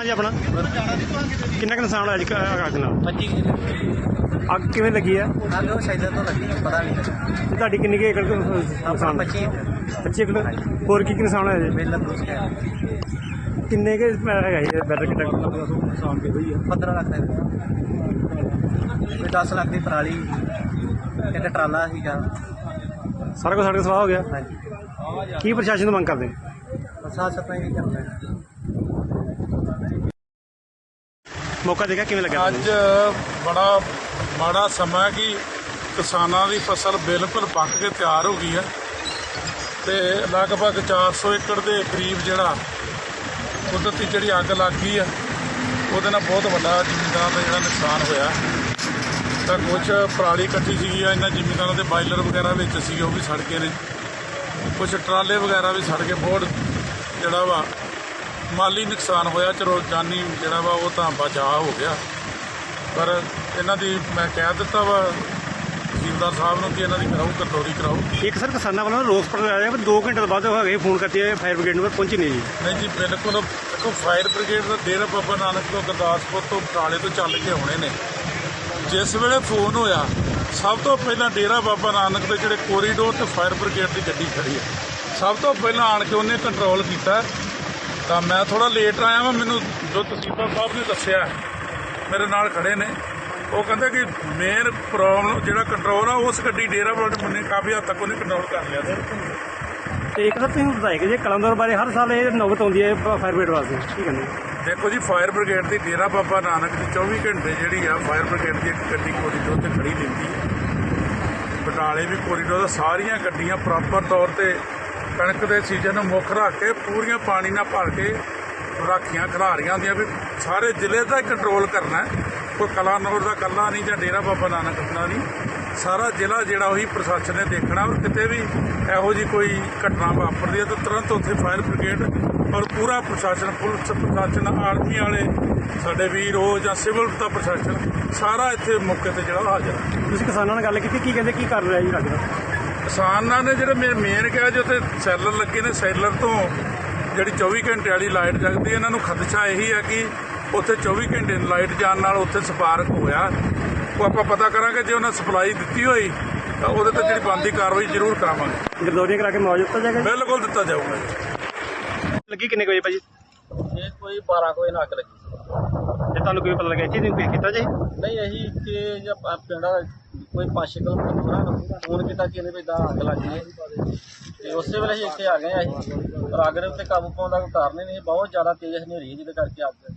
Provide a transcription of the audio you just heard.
ਨਾਂ ਜੀ ਆਪਣਾ? ਕਿੰਨਾ ਕੁ ਨੁਕਸਾਨ ਹੋਇਆ ਜੀ ਕ- ਅੱਗ ਨਾਲ? 25 ਅੱਗ ਕਿਵੇਂ ਲੱਗੀ ਆ? ਅੱਗ ਉਹ ਸ਼ੈਲਰ ਤੋਂ ਲੱਗੀ ਪਤਾ ਨਹੀਂ ਲੱਗਾ ਤੇ ਤੁਹਾਡੀ ਕਿੰਨੀ ਕੁ ਏਕੜ ਕੁ ਆਪਣਾ ਨੁਕਸਾਨ? 25 25 ਏਕੜ? ਹੋਰ ਕੀ ਕੀ ਨੁਕਸਾਨ ਹੋਇਆ ਜੀ? ਬਿੱਲ ਪੁੱਛ ਗਿਆ ਕਿੰਨੇ ਕੇ ਹੈਗਾ ਜੀ ਬੈਟਰ ਕੀ? ਆ 15 ਲੱਖ ਦਾ ਵੀ 10 ਲੱਖ ਦੀ ਪਰਾਲੀ ਇੱਕ ਟਰਾਲਾ ਸੀਗਾ। ਸਾਰਾ ਕੁਝ ਸਾਡੇ ਕੋਲ ਸਵਾਹ ਹੋ ਗਿਆ। ਹਾਂਜੀ। ਕੀ ਪ੍ਰਸ਼ਾਸਨ ਤੋਂ ਮੰਗ ਕਰਦੇ? ਸਾਫ਼ ਸਫ਼ਾਈ ਵੀ ਕਰਦਾ ਮੌਕਾ ਦੇਖਿਆ, ਕਿਵੇਂ ਲੱਗਾ ਅੱਜ ਬੜਾ ਮਾੜਾ ਸਮਾਂ ਹੈ ਕਿ ਕਿਸਾਨਾਂ ਦੀ ਫਸਲ ਬਿਲਕੁਲ ਪੱਕ ਕੇ ਤਿਆਰ ਹੋ ਗਈ ਹੈ ਤੇ ਲਗਭਗ 400 ਏਕੜ ਦੇ ਕਰੀਬ ਜਿਹੜਾ ਕੁਦਰਤੀ ਜਿਹੜੀ ਅੱਗ ਲੱਗ ਗਈ ਆ ਉਹਦੇ ਨਾਲ ਬਹੁਤ ਵੱਡਾ ਜ਼ਿਮੀਂਦਾਰਾਂ ਦਾ ਜਿਹੜਾ ਨੁਕਸਾਨ ਹੋਇਆ। ਤਾਂ ਕੁਝ ਪਰਾਲੀ ਕੱਟੀ ਸੀਗੀ ਆ ਇਹਨਾਂ ਜ਼ਿਮੀਂਦਾਰਾਂ ਦੇ ਬਾਇਲਰ ਵਗੈਰਾ ਵਿੱਚ ਸੀਗੇ, ਉਹ ਵੀ ਸੜ ਗਏ ਨੇ। ਕੁਝ ਟਰਾਲੇ ਵਗੈਰਾ ਵੀ ਸੜ ਕੇ ਬਹੁਤ ਜਿਹੜਾ ਵਾ ਮਾਲੀ ਨੁਕਸਾਨ ਹੋਇਆ ਚਲੋ ਜਾਨੀ ਜਿਹੜਾ ਵਾ ਉਹ ਤਾਂ ਬਚਾਅ ਹੋ ਗਿਆ। ਪਰ ਇਹਨਾਂ ਦੀ ਮੈਂ ਕਹਿ ਦਿੱਤਾ ਵਾ ਤਹਿਸੀਲਦਾਰ ਸਾਹਿਬ ਨੂੰ ਕਿ ਇਹਨਾਂ ਦੀ ਕਰਾਓ ਕਟੋਰੀ ਕਰਾਓ। ਇੱਕ ਸਰ ਕਿਸਾਨਾਂ ਵੱਲੋਂ ਰੋਸ ਪ੍ਰਗਟਾਇਆ ਪਰ 2 ਘੰਟੇ ਤੋਂ ਬਾਅਦ ਹੋ ਗਏ ਫੋਨ ਕਰਤੇ ਫਾਇਰ ਬ੍ਰਿਗੇਡ ਨੂੰ ਪਰ ਪਹੁੰਚੀ ਨਹੀਂ ਜੀ। ਨਹੀਂ ਜੀ ਬਿਲਕੁਲ। ਦੇਖੋ ਫਾਇਰ ਬ੍ਰਿਗੇਡ ਦਾ ਡੇਰਾ ਬਾਬਾ ਨਾਨਕ ਤੋਂ ਗੁਰਦਾਸਪੁਰ ਤੋਂ ਬਟਾਲੇ ਤੋਂ ਚੱਲ ਕੇ ਆਉਣੇ ਨੇ। ਜਿਸ ਵੇਲੇ ਫੋਨ ਹੋਇਆ ਸਭ ਤੋਂ ਪਹਿਲਾਂ ਡੇਰਾ ਬਾਬਾ ਨਾਨਕ ਦੇ ਜਿਹੜੇ ਕੋਰੀਡੋਰ ਤੇ ਫਾਇਰ ਬ੍ਰਿਗੇਡ ਦੀ ਗੱਡੀ ਖੜੀ ਹੈ। ਸਭ ਤੋਂ ਪਹਿਲਾਂ ਆਣ ਕੇ ਉਹਨੇ ਕੰਟਰੋਲ ਕੀਤਾ। ਤਾਂ ਮੈਂ ਥੋੜਾ ਲੇਟ ਆਇਆ ਵਾਂ ਮੈਨੂੰ ਜੋ ਤਹਿਸੀਲਦਾਰ ਸਾਹਿਬ ਨੇ ਦੱਸਿਆ ਮੇਰੇ ਨਾਲ ਖੜੇ ਨੇ। ਉਹ ਕਹਿੰਦੇ ਕਿ ਮੇਨ ਪ੍ਰੋਬਲਮ ਜਿਹੜਾ ਕੰਟਰੋਲ ਆ ਉਸ ਗੱਡੀ ਡੇਰਾ ਬਾਬਾ ਨੇ ਕਾਫੀ ਹੱਦ ਤੱਕ ਉਹਨੇ ਕੰਟਰੋਲ ਕਰ ਲਿਆ ਸਰ ਤੇ ਇੱਕ ਸਰ ਤੁਸੀਂ ਬਤਾਏ ਕਿ ਜੇ ਕਲੰਦਰ ਬਾਰੇ ਹਰ ਸਾਲ ਇਹ ਨੌਬਤ ਆਉਂਦੀ ਹੈ ਫਾਇਰ ਬ੍ਰਿਗੇਡ ਵਾਸਤੇ ਕੀ ਕਹਿੰਦੇ ਦੇਖੋ ਜੀ ਫਾਇਰ ਬ੍ਰਿਗੇਡ ਦੀ ਡੇਰਾ ਬਾਬਾ ਨਾਨਕ ਦੀ 24 ਘੰਟੇ ਜਿਹੜੀ ਆ ਫਾਇਰ ਬ੍ਰਿਗੇਡ ਦੀ ਇੱਕ ਗੱਡੀ ਕੋਰੀਡੋਰ ਤੇ ਖੜੀ ਰਹਿੰਦੀ ਹੈ। ਬਟਾਲੇ ਵੀ ਕੋਰੀਡੋਰ ਦਾ ਸਾਰੀਆਂ ਗੱਡੀਆਂ ਪ੍ਰੋਪਰ ਤੌਰ ਤੇ ਕਣਕ ਦੇ ਸੀਜ਼ਨ ਨੂੰ ਮੁੱਖ ਰੱਖ ਕੇ ਪੂਰੀਆਂ ਪਾਣੀ ਨਾਲ ਭਰ ਕੇ ਰਾਖੀਆਂ ਖਿਲਾਰੀਆਂ ਹੁੰਦੀਆਂ ਵੀ ਸਾਰੇ ਜ਼ਿਲ੍ਹੇ ਦਾ ਕੰਟਰੋਲ ਕਰਨਾ ਕੋਈ ਕਲਾਨੌਰ ਦਾ ਕੱਲਾ ਨਹੀਂ ਜਾਂ ਡੇਰਾ ਬਾਬਾ ਨਾਨਕ ਦਾ ਨਹੀਂ। ਸਾਰਾ ਜ਼ਿਲ੍ਹਾ ਜਿਹੜਾ ਉਹੀ ਪ੍ਰਸ਼ਾਸਨ ਨੇ ਦੇਖਣਾ ਔਰ ਕਿਤੇ ਵੀ ਇਹੋ ਜੀ ਕੋਈ ਘਟਨਾ ਵਾਪਰਦੀ ਹੈ ਤਾਂ ਤੁਰੰਤ ਉੱਥੇ ਫਾਇਰ ਬ੍ਰਿਗੇਡ ਔਰ ਪੂਰਾ ਪ੍ਰਸ਼ਾਸਨ, ਪੁਲਿਸ ਪ੍ਰਸ਼ਾਸਨ, ਆਰਮੀ ਵਾਲੇ, ਸਾਡੇ ਵੀਰ, ਉਹ ਜਾਂ ਸਿਵਲ ਦਾ ਪ੍ਰਸ਼ਾਸਨ, ਸਾਰਾ ਇੱਥੇ ਮੌਕੇ ਤੇ ਜਿਹੜਾ ਹਾਜ਼ਰ ਹੈ। ਤੁਸੀਂ ਕਿਸਾਨਾਂ ਨਾਲ ਗੱਲ ਕੀਤੀ, ਕੀ ਕਹਿੰਦੇ, ਕੀ ਕਰ ਰਿਹਾ ਜੀ ਲੱਗਦਾ ਕਿਸਾਨਾਂ ਨੇ ਜਿਹੜੇ ਮੇਨ ਕਿਹਾ ਜੋ ਤੇ ਸੈਲਰ ਲੱਗੇ ਨੇ ਸੈਲਰ ਤੋਂ ਜਿਹੜੀ 24 ਘੰਟੇ ਵਾਲੀ ਲਾਈਟ ਜਗਦੀ ਹੈ, ਇਹਨਾਂ ਨੂੰ ਖਦਸ਼ਾ ਇਹੀ ਹੈ ਕਿ ਉੱਥੇ 24 ਘੰਟੇ ਲਾਈਟ ਜਾਣ ਨਾਲ ਉੱਥੇ ਸਪਾਰਕ ਹੋਇਆ। ਉਹ ਆਪਾਂ ਪਤਾ ਕਰਾਂਗੇ ਜੇ ਉਹਨਾਂ ਸਪਲਾਈ ਦਿੱਤੀ ਹੋਈ ਤਾਂ ਉਹਦੇ ਤੇ ਜਿਹੜੀ ਬੰਦੀ ਕਾਰਵਾਈ ਜ਼ਰੂਰ ਕਰਾਵਾਂਗੇ। ਗਰਦੌਰੀਆਂ ਕਰਾ ਕੇ ਮੁਆਵਜ਼ਾ ਦਿੱਤਾ ਜਾਏਗਾ ਜੀ? ਬਿਲਕੁਲ ਦਿੱਤਾ ਜਾਊਗਾ ਜੀ। ਲੱਗੀ ਕਿੰਨੇ ਕੁ ਵਜੇ ਭਾਜੀ? ਇਹ ਕੋਈ 12 ਕੋਈ ਨਾ ਅੱਗ ਲੱਗੀ। ਤੇ ਤੁਹਾਨੂੰ ਕੋਈ ਪਤਾ ਲੱਗਿਆ ਇੱਥੇ ਨਹੀਂ ਕੀਤਾ ਜੀ? ਨਹੀਂ ਜਾਂ ਪ- ਪਿੰਡ ਦਾ ਕੋਈ 5 ਕਿਲੋਮੀਟਰ ਦੂਰ ਆ ਫੋਨ ਕੀਤਾ ਕਿ ਇਹਨੇ ਵੀ ਇਦਾਂ ਅੱਗ ਲੱਗ ਗਈ। ਹੈ ਤੇ ਉਸੇ ਵੇਲੇ ਅਸੀਂ ਇੱਥੇ ਆ ਗਏ ਆ ਅਸੀਂ। ਪਰ ਅੱਗ ਦੇ ਉੱਤੇ ਕਾਬੂ ਪਾਉਣ ਦਾ ਕੋਈ ਕਾਰਨ ਹੀ ਨਹੀਂ ਬਹੁਤ ਜ਼ਿਆਦਾ ਤੇਜ਼ ਹਨੇਰੀ ਜਿਹਦੇ ਕਰਕੇ ਅੱਗ